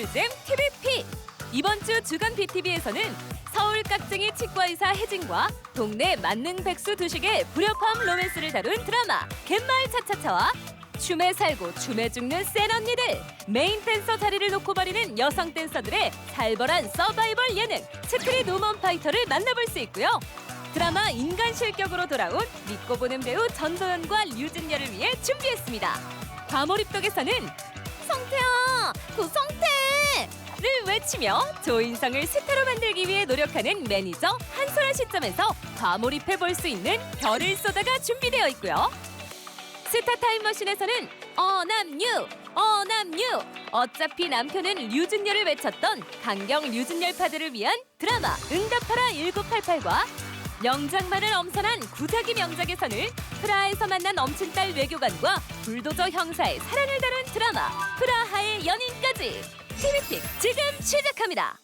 꿀잼 TVP 이번 주 주간 BTV에서는 서울 깍쟁이 치과의사 혜진과 동네 만능 백수 두식의 불협화음 로맨스를 다룬 드라마 갯마을 차차차와 춤에 살고 춤에 죽는 센 언니들 메인 댄서 자리를 놓고 버리는 여성 댄서들의 살벌한 서바이벌 예능 스트릿 우먼 파이터를 만나볼 수 있고요. 드라마 인간 실격으로 돌아온 믿고 보는 배우 전도연과 류진열을 위해 준비했습니다. 과몰입독에서는 성태야 그 성태 를 외치며 조인성을 스타로 만들기 위해 노력하는 매니저 한솔아 시점에서 과몰입해 볼 수 있는 별을 쏘다가 준비되어 있고요. 스타 타임머신에서는 어남유 어남유. 어차피 남편은 류준열을 외쳤던 강경 류준열 파들을 위한 드라마 응답하라 1988과 명작만을 엄선한 구자기 명작에서는 프라하에서 만난 엄친딸 외교관과 불도저 형사의 사랑을 다룬 드라마 프라하의 연인까지. TV픽 지금 시작합니다.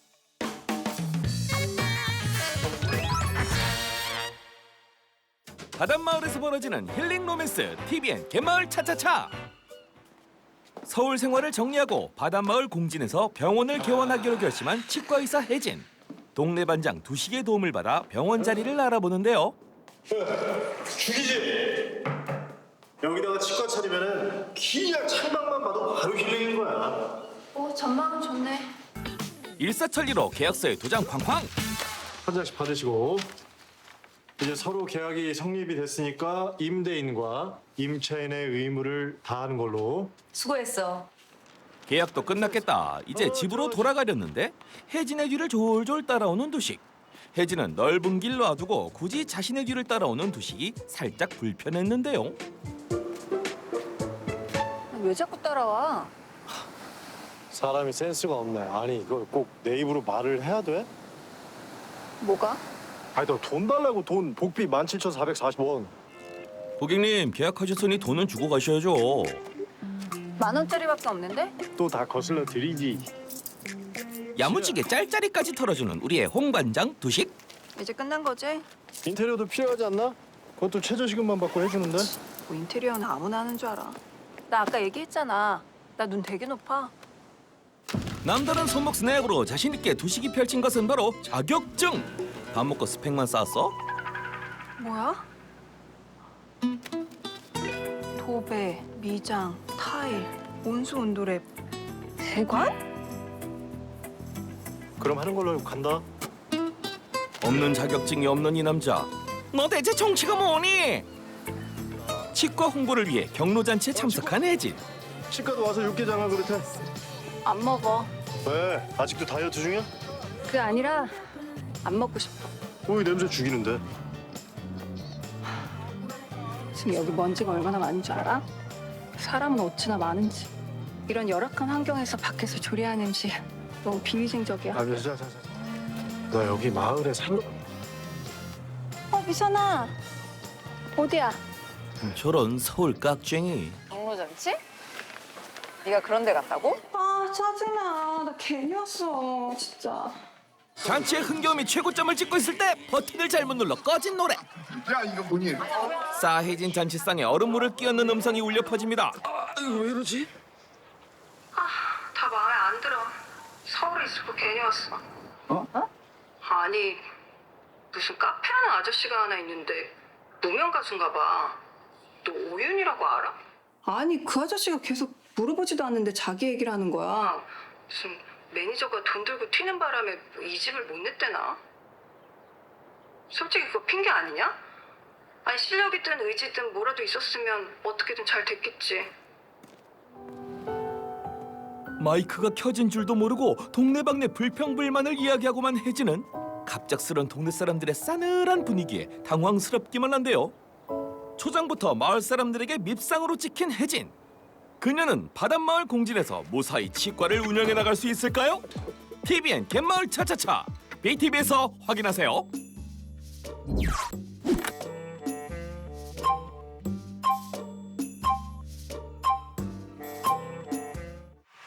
바닷마을에서 벌어지는 힐링 로맨스 TVN 갯마을 차차차. 서울 생활을 정리하고 바닷마을 공진에서 병원을 개원하기로 결심한 치과의사 혜진. 동네 반장 두식의 도움을 받아 병원 자리를 알아보는데요 죽이지. 여기다가 치과 차리면은 그냥 창밖만 봐도 바로 힐링인 거야. 오 전망은 좋네. 일사천리로 계약서에 도장 쾅쾅 한 장씩 받으시고 이제 서로 계약이 성립이 됐으니까 임대인과 임차인의 의무를 다하는 걸로. 수고했어. 계약도 끝났겠다 이제 집으로 돌아가려는데 혜진의 뒤를 졸졸 따라오는 두식 혜진은 넓은 길 놔두고 굳이 자신의 뒤를 따라오는 두식이 살짝 불편했는데요 왜 자꾸 따라와? 사람이 센스가 없네. 아니 이걸 꼭 내 입으로 말을 해야 돼? 뭐가? 아니 너 돈 달라고 돈 복비 17,440원. 고객님 계약하셨으니 돈은 주고 가셔야죠 만 원짜리밖에 없는데? 또 다 거슬러 드리지. 야무지게 짤짤이까지 털어주는 우리의 홍반장 두식 이제 끝난 거지? 인테리어도 필요하지 않나? 그것도 최저시급만 받고 해주는데. 뭐 인테리어는 아무나 하는 줄 알아. 나 아까 얘기했잖아. 나 눈 되게 높아. 남다른 손목 스냅으로 자신 있게 두식이 펼친 것은 바로 자격증 밥 먹고 스펙만 쌓았어? 뭐야? 도배, 미장, 타일, 온수 온도랩, 대관? 그럼 하는 걸로 간다. 없는 자격증이 없는 이 남자 너 대체 정치가 뭐니? 치과 홍보를 위해 경로잔치에 참석한 혜진 치과도 와서 육개장을 그렇대. 안 먹어. 왜? 아직도 다이어트 중이야? 그게 아니라 안 먹고 싶어. 오이 냄새 죽이는데. 지금 여기 먼지가 얼마나 많은 줄 알아? 사람은 어찌나 많은지. 이런 열악한 환경에서 밖에서 조리하는 음식 너무 비위생적이야. 아, 자, 자, 자. 너 여기 마을에 살러? 어, 미선아. 어디야? 저런 서울 깍쟁이 경로잔치? 네가 그런 데 갔다고? 아 짜증나 나 괜히 왔어 진짜 잔치의 흥겨움이 최고점을 찍고 있을 때 버튼을 잘못 눌러 꺼진 노래 야 이거 뭐니? 싸해진 잔치상에 얼음물을 끼얹는 음성이 울려 퍼집니다 다 마음에 안 들어 서울에 있을 거 괜히 왔어 어? 아니 무슨 카페 하는 아저씨가 하나 있는데 무명 가수인가 봐 너 오윤이라고 알아? 아니 그 아저씨가 계속 물어보지도 않는데 자기 얘기를 하는 거야 무슨 매니저가 돈 들고 튀는 바람에 뭐이 집을 못 냈대나? 솔직히 그거 핑계 아니냐? 아니 실력이든 의지든 뭐라도 있었으면 어떻게든 잘 됐겠지 마이크가 켜진 줄도 모르고 동네방네 불평불만을 이야기하고만 혜진은 갑작스런 동네 사람들의 싸늘한 분위기에 당황스럽기만 한데요. 초장부터 마을 사람들에게 밉상으로 찍힌 혜진. 그녀는 바닷마을 공진에서 무사히 치과를 운영해 나갈 수 있을까요? TVN 갯마을 차차차 BTV에서 확인하세요.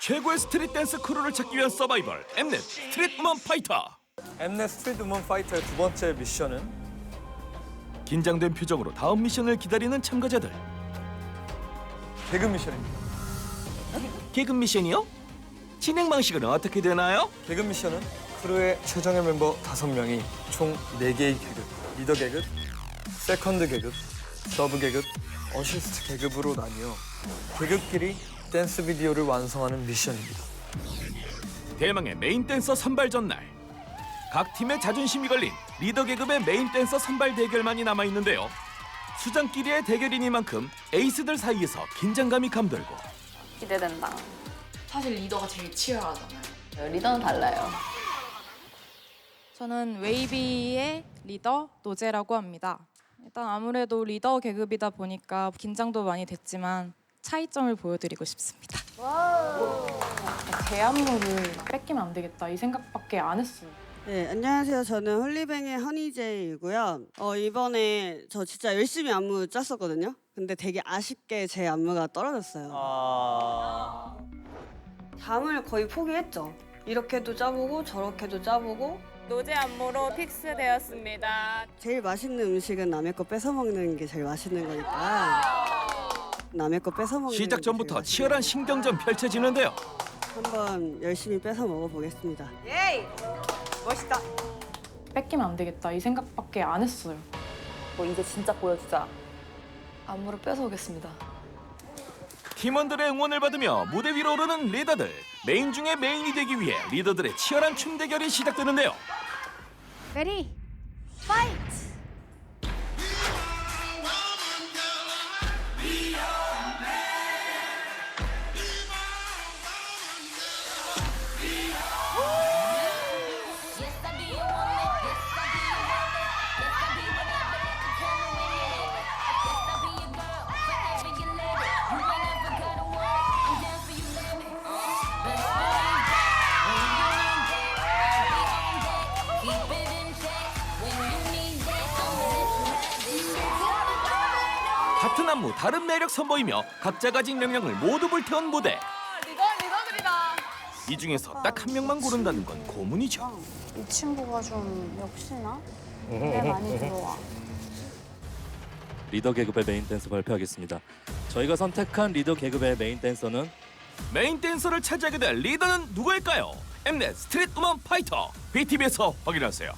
최고의 스트릿 댄스 크루를 찾기 위한 서바이벌 엠넷 스트릿 우먼 파이터. 엠넷 스트리트 우먼 파이터의 두 번째 미션은 긴장된 표정으로 다음 미션을 기다리는 참가자들. 개그 미션입니다. 개그 미션이요? 진행 방식은 어떻게 되나요? 계급 미션은 크루의 최정예 멤버 5명이 총 4개의 계급, 리더 계급, 세컨드 계급, 서브 계급, 어시스트 계급으로 나뉘어 계급끼리 댄스 비디오를 완성하는 미션입니다. 대망의 메인 댄서 선발 전날 각 팀의 자존심이 걸린 리더 계급의 메인 댄서 선발 대결만이 남아 있는데요. 수장끼리의 대결이니만큼 에이스들 사이에서 긴장감이 감돌고 기대된다. 사실 리더가 제일 치열하잖아요. 리더는 달라요. 저는 웨이비의 리더 노제라고 합니다. 일단 아무래도 리더 계급이다 보니까 긴장도 많이 됐지만 차이점을 보여드리고 싶습니다. 제 안무를 뺏기면 안 되겠다 이 생각밖에 안 했어요. 네, 안녕하세요. 저는 홀리뱅의 허니제이고요. 어, 이번에 저 진짜 열심히 안무 짰었거든요. 근데 되게 아쉽게 제 안무가 떨어졌어요. 담을 거의 포기했죠. 이렇게도 짜보고 저렇게도 짜보고 노제 안무로 픽스되었습니다. 제일 맛있는 음식은 남의 거 뺏어 먹는 게 제일 맛있는 거니까 남의 거 뺏어 먹는 시작 게 전부터 치열한 신경전 펼쳐지는데요. 한번 열심히 뺏어 먹어보겠습니다. 뺏기면 안 되겠다 이 생각밖에 안 했어요. 뭐 이제 진짜 보여주자. 안무를 뺏어오겠습니다. 팀원들의 응원을 받으며 무대 위로 오르는 리더들 메인 중에 메인이 되기 위해 리더들의 치열한 춤 대결이 시작되는데요. 레디 같은 안무 다른 매력 선보이며 각자 가진 역량을 모두 불태운 무대. 이 중에서 딱 한 명만 고른다는 건 고문이죠. 이 친구가 좀 역시나 꽤 많이 들어와. 리더 계급의 메인 댄서 발표하겠습니다. 저희가 선택한 리더 계급의 메인 댄서는 메인 댄서를 차지하게 될 리더는 누구일까요? 엠넷 스트릿 우먼 파이터 BTV에서 확인하세요.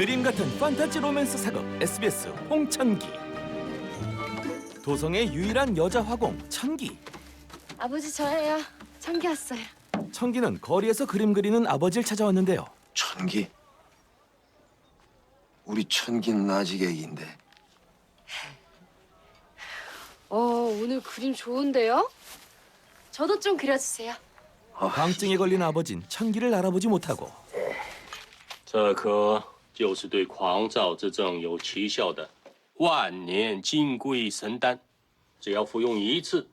그림 같은 판타지 로맨스 사극 SBS 홍천기 도성의 유일한 여자 화공 천기 아버지 저예요. 청기 왔어요. 천기는 거리에서 그림 그리는 아버지를 찾아왔는데요. 천기? 우리 천기는 아직 애기인데 어 오늘 그림 좋은데요? 저도 좀 그려주세요. 광증에 걸린 아버진 천기를 알아보지 못하고 这颗就是对狂躁之症有奇效的万年金龟神丹，只要服用一次，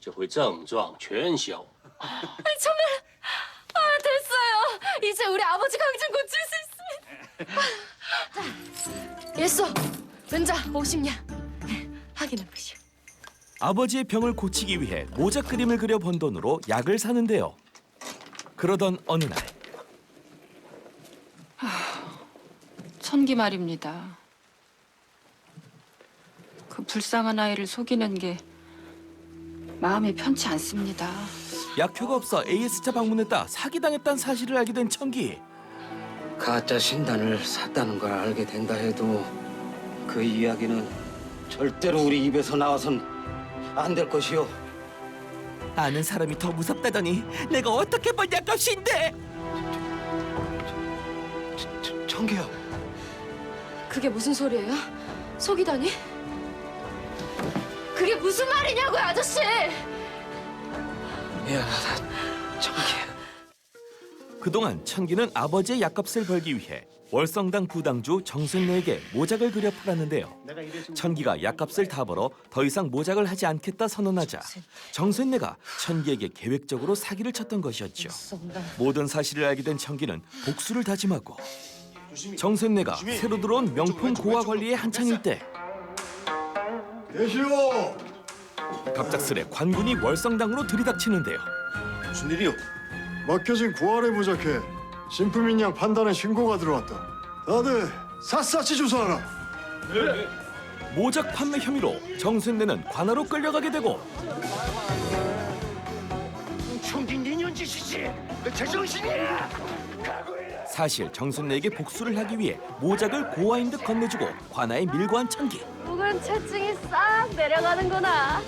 就会症状全消。 아 됐어요. 이제 우리 아버지 강증 고칠 수 있습니다. 자, 예수 은자 50년 확인해 보시오. 아버지의 병을 고치기 위해 모작 그림을 그려 번 돈으로 약을 사는데요. 그러던 어느 날 기 말입니다. 그 불쌍한 아이를 속이는 게 마음이 편치 않습니다. 약효가 없어 AS차 방문했다 사기당했다는 사실을 알게 된 천기 가짜 신단을 샀다는 걸 알게 된다 해도 그 이야기는 절대로 우리 입에서 나와선 안 될 것이요. 아는 사람이 더 무섭다더니 내가 어떻게 본 약값인데 천기야. 그게 무슨 소리예요? 속이다니? 그게 무슨 말이냐고요 아저씨? 미안하다, 천기야. 그동안 천기는 아버지의 약값을 벌기 위해 월성당 부당주 정순례에게 모작을 그려 팔았는데요. 천기가 약값을 다 벌어 더 이상 모작을 하지 않겠다 선언하자 정순례가 천기에게 계획적으로 사기를 쳤던 것이었죠. 모든 사실을 알게 된 천기는 복수를 다짐하고 정순례가 새로 들어온 명품 고아 관리에 한창일 때 계시오. 갑작스레 관군이 월성당으로 들이닥치는데요. 무슨 일이요? 막혀진 구할에 부적해 신품인 양 판단에 신고가 들어왔다. 다들 샅샅이 조사하라. 모작 판매 혐의로 정순례는 관하로 끌려가게 되고 총진 인연 짓이지. 제정신이야. 사실 정순례에게 복수를 하기 위해 모작을 고아인 듯 건네주고 관아에 밀고 한 천기 혹은 체증이 싹 내려가는구나.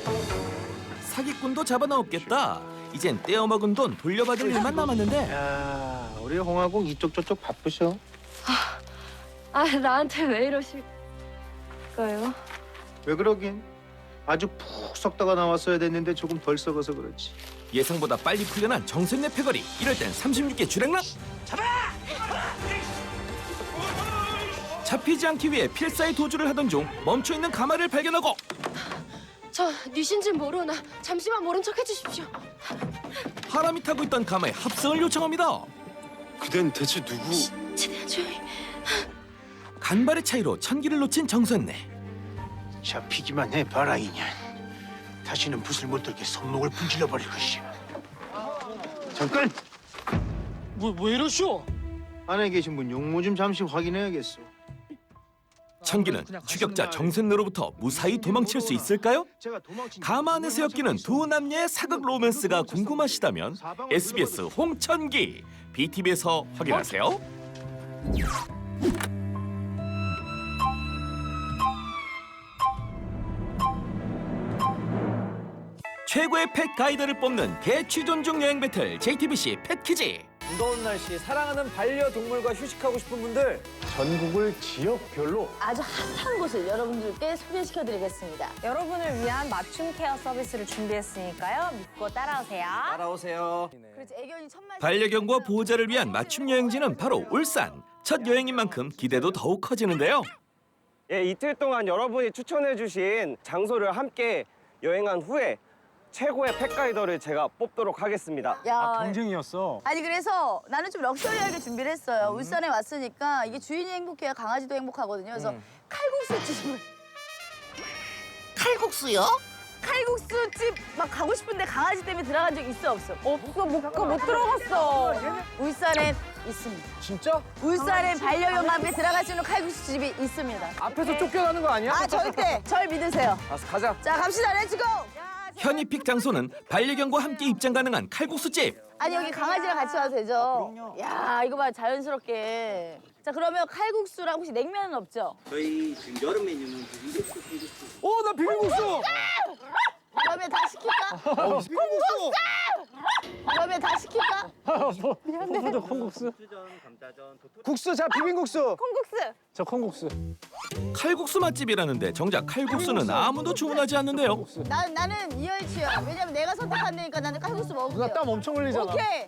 사기꾼도 잡아넣었겠다 이젠 떼어먹은 돈 돌려받을 일만 남았는데 야, 우리 홍하고 이쪽 저쪽 바쁘셔. 아 나한테 왜 이러실까요? 왜 그러긴? 아주 푹 썩다가 나왔어야 됐는데 조금 덜 썩어서 그렇지. 예상보다 빨리 풀려난 정순례 패거리 이럴 땐 36개 주랭랑 잡히지 않기 위해 필사의 도주를 하던 중 멈춰있는 가마를 발견하고 저 뉘신줄 모르나 잠시만 모른 척 해주십시오. 하람이 타고 있던 가마에 합성을 요청합니다 그댄 대체 누구? 최대한 조용히. 간발의 차이로 천기를 놓친 정순례 잡히기만 해 바라이년. 다시는 붓을 못 들게 손목을 분질러 버릴 것이야. 잠깐. 뭐왜 이러쇼? 안에 계신 분 용모 좀 잠시 확인해야겠어. 천기는 추격자 정순례로부터 무사히 도망칠 수 있을까요? 제가 도망친 가마 안에서 엮이는 두 남녀의 사극 로맨스가 궁금하시다면 SBS 홍천기 BTV에서 확인하세요. 최고의 펫 가이드를 뽑는 개 취존중 여행 배틀 JTBC 펫키즈 무더운 날씨 사랑하는 반려동물과 휴식하고 싶은 분들 전국을 지역별로 아주 핫한 곳을 여러분들께 소개시켜드리겠습니다. 여러분을 위한 맞춤 케어 서비스를 준비했으니까요. 믿고 따라오세요. 따라오세요. 그렇지, 애견이 첫말 반려견과 보호자를 위한 맞춤 여행지는 바로 울산 첫 여행인 만큼 기대도 더욱 커지는데요. 예, 이틀 동안 여러분이 추천해주신 장소를 함께 여행한 후에 최고의 펫가이더를 제가 뽑도록 하겠습니다. 야, 경쟁이었어. 아니 그래서 나는 좀 럭셔리하게 준비를 했어요. 울산에 왔으니까 이게 주인이 행복해야 강아지도 행복하거든요. 그래서 칼국수 집을 칼국수요? 칼국수 집 막 가고 싶은데 강아지 때문에 들어간 적 있어 없어? 없어 못, 그거 못 들어갔어. 울산에 있습니다. 진짜? 울산에 반려견과 함께 들어갈 수 있는 칼국수 집이 있습니다. 앞에서 쫓겨나는 거 아니야? 아 절대 절 믿으세요. 가서 가자. 자 갑시다 렛츠고. 현이픽 장소는 반려견과 함께 입장 가능한 칼국수집. 아니 여기 강아지랑 같이 와도 되죠? 야 이거 봐 자연스럽게. 자 그러면 칼국수랑 혹시 냉면은 없죠? 저희 지금 여름 메뉴는 비빔국수, 콩국수. 어, 나 비빔국수. 그러면 다 시킬까? 비빔국수. 그러면 다 시킬까? 미안해. 콩국수. 국수 자 비빔국수. 콩국수. 저 콩국수. 칼국수 맛집이라는데 정작 칼국수는 아무도 주문하지 않는데요. 나 나는 이열치야. 왜냐면 내가 선택한다니까 나는 칼국수 먹을게요. 땀 엄청 흘리잖아. 오케이.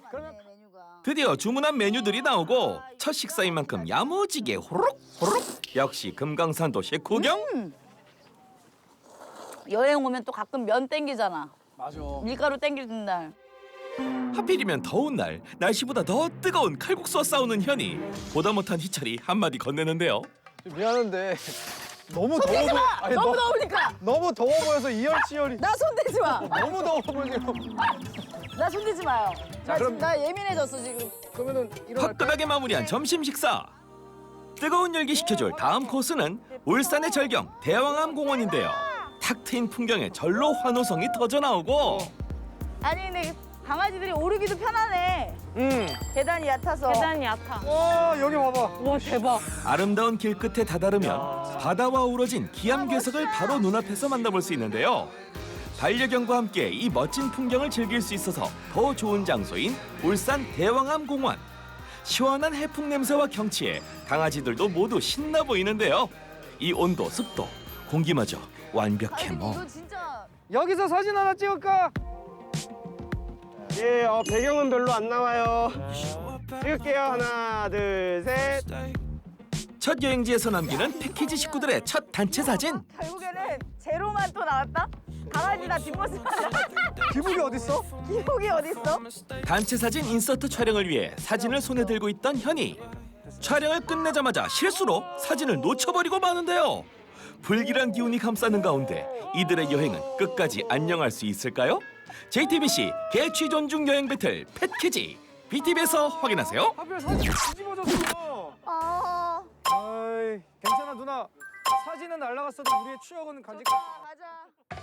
드디어 주문한 메뉴들이 나오고 첫 식사인 만큼 야무지게 호로록 호로록 역시 금강산도 식후경 여행 오면 또 가끔 면 땡기잖아. 맞아. 밀가루 땡기는 날. 하필이면 더운 날 날씨보다 더 뜨거운 칼국수와 싸우는 현이 보다 못한 희철이 한마디 건네는데요 미안한데 너무 손대지 더워. 마! 아니, 너무 너- 더우니까! 너무 더워 보여서 이열치열이. 나 손대지 마! 너무 더워 보이고. 나 손대지 마요. 자, 나, 그럼- 지금 나 예민해졌어 지금. 그러면은 화끈하게 마무리한 점심 식사 뜨거운 열기 식혀줄 다음 코스는 울산의 절경 대왕암 공원인데요 탁 트인 풍경에 절로 환호성이 터져 나오고 아니 근데 강아지들이 오르기도 편하네. 응. 계단이 얕아서. 계단이 얕아. 와 여기 봐봐. 와 대박. 아름다운 길 끝에 다다르면 바다와 어우러진 기암괴석을 바로 눈앞에서 만나볼 수 있는데요. 반려견과 함께 이 멋진 풍경을 즐길 수 있어서 더 좋은 장소인 울산 대왕암 공원. 시원한 해풍 냄새와 경치에 강아지들도 모두 신나 보이는데요. 이 온도, 습도, 공기마저 완벽해 뭐. 이거 진짜. 여기서 사진 하나 찍을까? 예, 어, 배경은 별로 안 나와요. 찍을게요. 하나, 둘, 셋. 첫 여행지에서 남기는 패키지 식구들의 첫 단체 사진. 결국에는 제로만 또 나왔다. 강아지 나 뒷모습. 기복이 어딨어? 기복이 어딨어? 단체 사진 인서트 촬영을 위해 사진을 손에 들고 있던 현이 촬영을 끝내자마자 실수로 사진을 놓쳐버리고 마는데요. 불길한 기운이 감싸는 가운데 이들의 여행은 끝까지 안녕할 수 있을까요? JTBC 개취 존중 여행 배틀 패키지 BTV에서 확인하세요. 하필 사진 뒤집어졌어. 아. 아이 괜찮아 누나. 사진은 날라갔어도 우리의 추억은 간직할 가자.